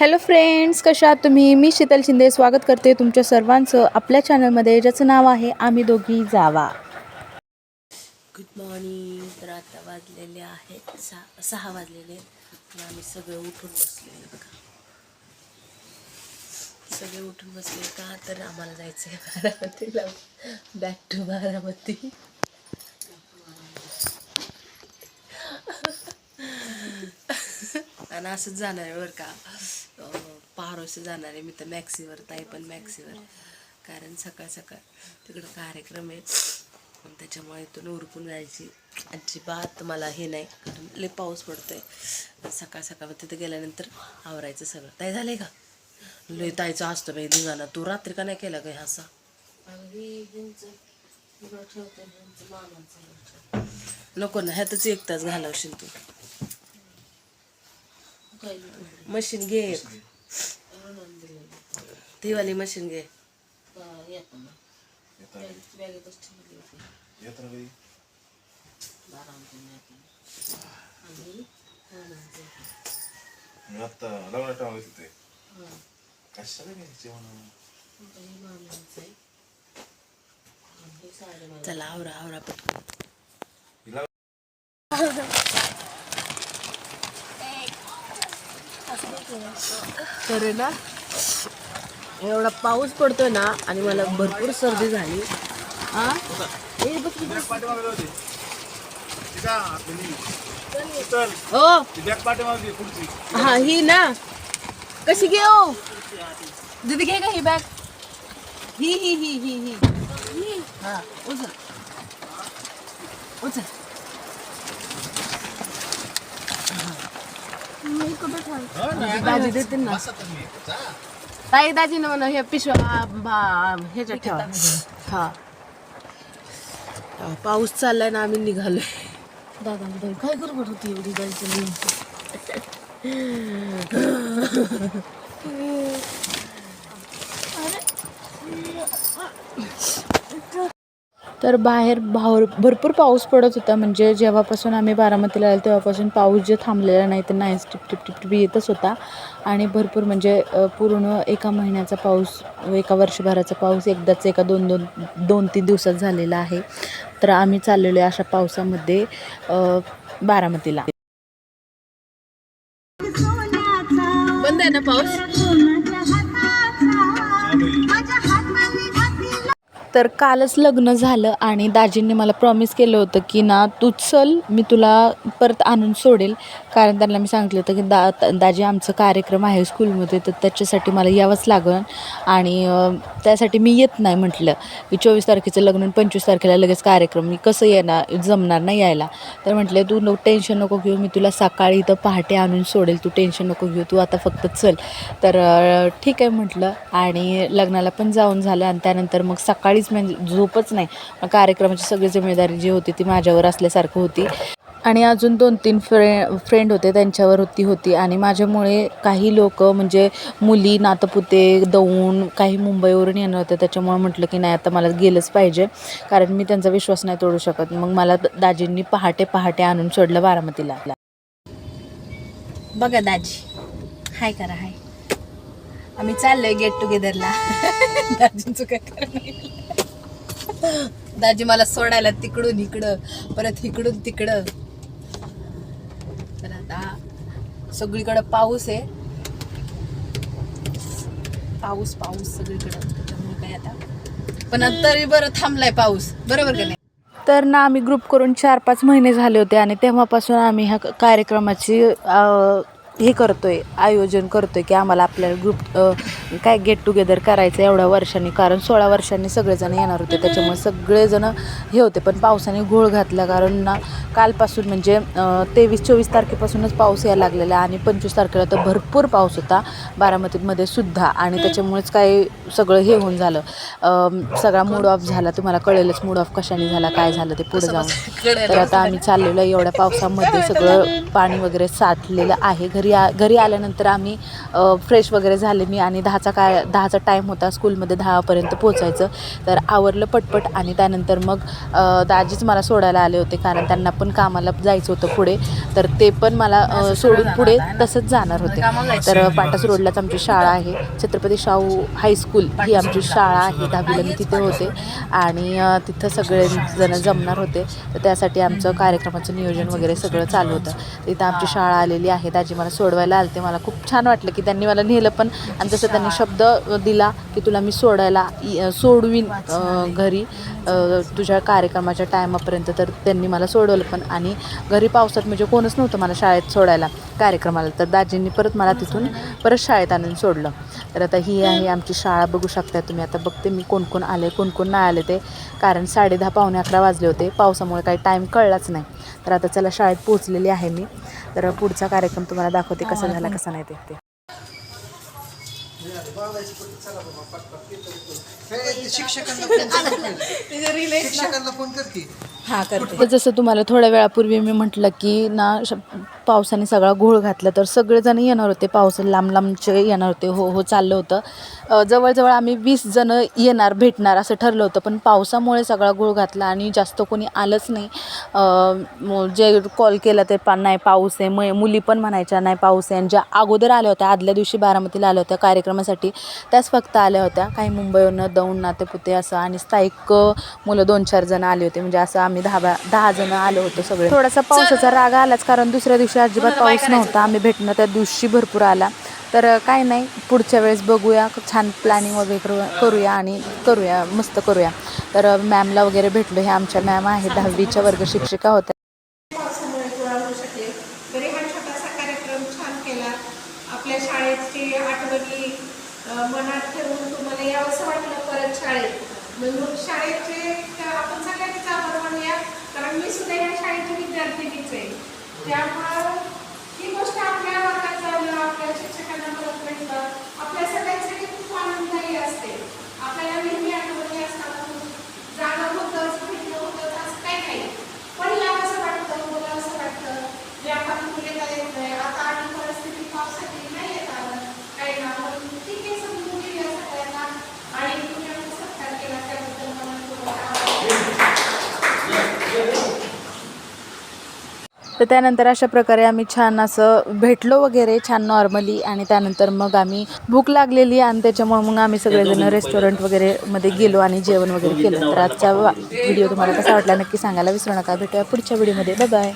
Hello friends कशा आहात तुम्ही? मी शीतल शिंदे स्वागत करते तुमच्या सर्वांचं आपल्या चॅनलमध्ये ज्याचं नाव आहे आम्ही दोघी जावा. गुड मॉर्निंग तर आता वाजलेले आहेत सहा सहा वाजलेले आहेत. आम्ही सगळे उठून बसलेले बघा. सगळे उठून बसले का? तर आम्हाला जायचं आहे बारामतीला. Back to Baramati. आणि असंच जाणार आहे बरं का. पारोशी जाणार आहे मी तर मॅक्सीवर ताई पण मॅक्सीवर. कारण सकाळ सकाळ तिकडं कार्यक्रम आहे. त्याच्यामुळे इथून उरकून जायची अजिबात मला हे नाही. कारण लय पाऊस पडतोय. सकाळ सकाळ तिथे गेल्यानंतर आवरायचं सगळं. ताई झालंय का? लय ताईचं असतं बाई धिंगाणा तू रात्री का नाही केला का ह्या असा? नको ना ह्यातच एक तास घालवशील तू. मशीन घे एक. ती वाली मशीन घे आता लग्न टाळत होते कशाला घ्यायचे म्हणून चला आवरा आवरा पटकन हिला तर ना एवढा पाऊस पडतोय ना आणि मला भरपूर सर्दी झाली. हा? हे बघ पुढची. हा ही ना. कशी घे ओ दीदी घे का ही बॅग. ही ही ही ही ही ही. हा. उचल. उचल. Daí daí न। não पिसो पाऊस चाललाय ना आम्ही निघालोय दादा दाई काय गडबड होती एवढी जायचं अरे। तर बाहेर भावर भरपूर पाऊस पडत होता. म्हणजे जेव्हापासून आम्ही बारामतीला आलो तेव्हापासून पाऊस जे थांबलेला नाही तर नाही टिप टिप टिप टिप येतच होता. आणि भरपूर म्हणजे पूर्ण एका महिन्याचा पाऊस एका वर्षभराचा पाऊस एकदाच एका दोन दोन दोन तीन दिवसात झालेला आहे. तर आम्ही चाललेलो आहे अशा पावसामध्ये बारामतीला. तर कालच लग्न झालं आणि दाजींनी मला प्रॉमिस केलं होतं की ना तू चल मी तुला परत आणून सोडेल. कारण त्यांना मी सांगितलं होतं की दा दाजी आमचं कार्यक्रम आहे स्कूलमध्ये तर त्याच्यासाठी मला यावंच लागन. आणि त्यासाठी मी येत नाही म्हटलं की चोवीस तारखेचं लग्न पंचवीस तारखेला लगेच कार्यक्रम. मी कसं येणार जमणार नाही यायला. तर म्हटलं तू नो टेन्शन नको घेऊ मी तुला सकाळी इथं पहाटे आणून सोडेल. तू टेन्शन नको घेऊ तू आता फक्त चल. तर ठीक आहे म्हटलं. आणि लग्नाला पण जाऊन झालं आणि त्यानंतर मग सकाळीच म्हणजे झोपच नाही. कार्यक्रमाची सगळी जिम्मेदारी जी होती ती माझ्यावर असल्यासारखं होती. आणि अजून दोन तीन फ्रे फ्रेंड होते त्यांच्यावर होती होती. आणि माझ्यामुळे काही लोक म्हणजे मुली नातपुते दौंड काही मुंबईवरून येणार होते. त्याच्यामुळे म्हटलं की नाही आता मला गेलंच पाहिजे. कारण मी त्यांचा विश्वास नाही तोडू शकत. मग मला दाजींनी पहाटे पहाटे आणून सोडलं बारामतीला. बघा दाजी. हाय करा हाय. आम्ही चाललोय गेट टुगेदरला दाजींचं काय दाजी मला सोडायला तिकडून इकडं परत इकडून तिकडं तर आता सगळीकडं पाऊस आहे. पाऊस पाऊस सगळीकडं. त्याच्यामुळे काय आता? पण आता तरी बरं थांबलाय पाऊस. बरोबर का नाही? तर ना आम्ही ग्रुप करून चार पाच महिने झाले होते आणि तेव्हापासून आम्ही ह्या कार्यक्रमाची हे करतो आहे आयोजन करतो आहे की आम्हाला आपल्याला ग्रुप काय गेट टुगेदर करायचं एवढ्या वर्षांनी. कारण सोळा वर्षांनी सगळेजण येणार होते. त्याच्यामुळे सगळेजण हे होते. पण पावसाने घोळ घातला. कारण ना कालपासून म्हणजे तेवीस चोवीस तारखेपासूनच पाऊस यायला लागलेला आणि पंचवीस तारखेला तर भरपूर पाऊस होता बारामतीमध्ये सुद्धा. आणि त्याच्यामुळेच काय सगळं हे होऊन झालं. सगळा मूड ऑफ झाला. तुम्हाला कळेलच मूड ऑफ कशाने झाला काय झालं ते पुढे जाऊन. तर आता आम्ही चाललेलो आहे. एवढ्या पावसामध्ये सगळं पाणी वगैरे साठलेलं आहे घरी आ घरी आल्यानंतर आम्ही फ्रेश वगैरे झाले मी आणि दहाचा काय दहाचा टाईम होता स्कूलमध्ये दहापर्यंत पोचायचं तर आवरलं पटपट आणि त्यानंतर मग दाजीच मला सोडायला आले होते कारण त्यांना पण कामाला जायचं होतं पुढे. तर ते पण मला सोडून पुढे तसंच जाणार होते. तर पाटस रोडलाच आमची शाळा आहे. छत्रपती शाहू हायस्कूल ही आमची शाळा आहे दहावीला मी तिथे होते. आणि तिथं सगळेजण जमणार होते. तर त्यासाठी आमचं कार्यक्रमाचं नियोजन वगैरे सगळं चालू होतं. तिथं आमची शाळा आलेली आहे. दाजी मला सोडवायला आलते. मला खूप छान वाटलं की त्यांनी मला नेलं पण. आणि जसं त्यांनी शब्द दिला की तुला मी सोडायला सोडवीन घरी तुझ्या कार्यक्रमाच्या टायमापर्यंत तर त्यांनी मला सोडवलं पण. आणि घरी पावसात म्हणजे कोणच नव्हतं मला शाळेत सोडायला कार्यक्रमाला. तर दाजींनी परत मला तिथून परत शाळेत आणून सोडलं. तर आता ही आहे आमची शाळा बघू शकता तुम्ही. आता बघते मी कोण कोण आले कोण कोण नाही आले ते. कारण साडे दहा पावणे अकरा वाजले होते. पावसामुळे काही टाईम कळलाच नाही. तर आता चला शाळेत पोहोचलेली आहे मी. तर पुढचा कार्यक्रम तुम्हाला दाखवते कसा झाला कसा नाही ते. शिक्षकांना फोन हां करते. जसं तुम्हाला थोड्या वेळापूर्वी मी म्हटलं की ना पावसाने सगळा घोळ घातला तर सगळेजण येणार होते. पाऊस लांब लांबचे येणार होते. हो हो चाललं होतं. जवळजवळ आम्ही वीस जणं येणार भेटणार असं ठरलं होतं. पण पावसामुळे सगळा घोळ घातला आणि जास्त कोणी आलंच नाही. जे कॉल केला ते पा नाही पाऊस आहे. म मुली पण म्हणायच्या नाही पाऊस आहे. आणि ज्या अगोदर आल्या होत्या आदल्या दिवशी बारामतीला आल्या होत्या कार्यक्रमासाठी. त्याच फक्त आल्या होत्या. काही मुंबईवरनं दौंड नातेपुते असं आणि स्थायिक मुलं दोन चार जण आले होते. म्हणजे असं आम्ही दहा बा दहा जण आलो होतो सगळे. थोडासा पावसाचा राग आलाच कारण दुसऱ्या दिवशी अजिबात पाऊस नव्हता. आम्ही भेटणं त्या दिवशी भरपूर आला. तर काय नाही. पुढच्या वेळेस बघूया. छान प्लॅनिंग वगैरे करू करूया आणि करूया. मस्त करूया. तर मॅमला वगैरे भेटलो. हे आमच्या मॅम आहेत दहावीच्या वर्ग शिक्षिका होत्या. आपल्या शाळेची आठवणी मनात ठेवून तुम्हाला यावंसं वाटलं परत शाळेत? म्हणून शाळेचे आपण सगळ्यांनीच आभार मानूया कारण मी सुद्धा या शाळेची विद्यार्थिनीच आहे. त्यामुळं ही गोष्ट आपल्या वर्गात झालं आपल्या शिक्षकांना परत भेटलं आपल्या सगळ्यांसाठी खूप आनंददायी असते आपल्याला नेहमी आठवणी असतात जाणं होतंच भेटणं होतंच असं काही नाही पण या असं वाटतं मुलं असं वाटतं जे आपण मुलीला येत नाही आता आणि परिस्थिती पावसाची नाही येत आलं काही ना पण ठीक आहे समजून घेऊया सगळ्यांना आणि तुम्ही आमचा सत्कार केला त्याबद्दल मला खूप आभार. तर त्यानंतर अशा प्रकारे आम्ही छान असं भेटलो वगैरे छान नॉर्मली आणि त्यानंतर मग आम्ही भूक लागलेली आणि त्याच्यामुळे मग आम्ही सगळेजण रेस्टॉरंट वगैरे मध्ये गेलो आणि जेवण वगैरे केलं. तर आजचा व्हिडिओ तुम्हाला कसा वाटला नक्की सांगायला विसरू नका. भेटूया पुढच्या व्हिडिओमध्ये बाय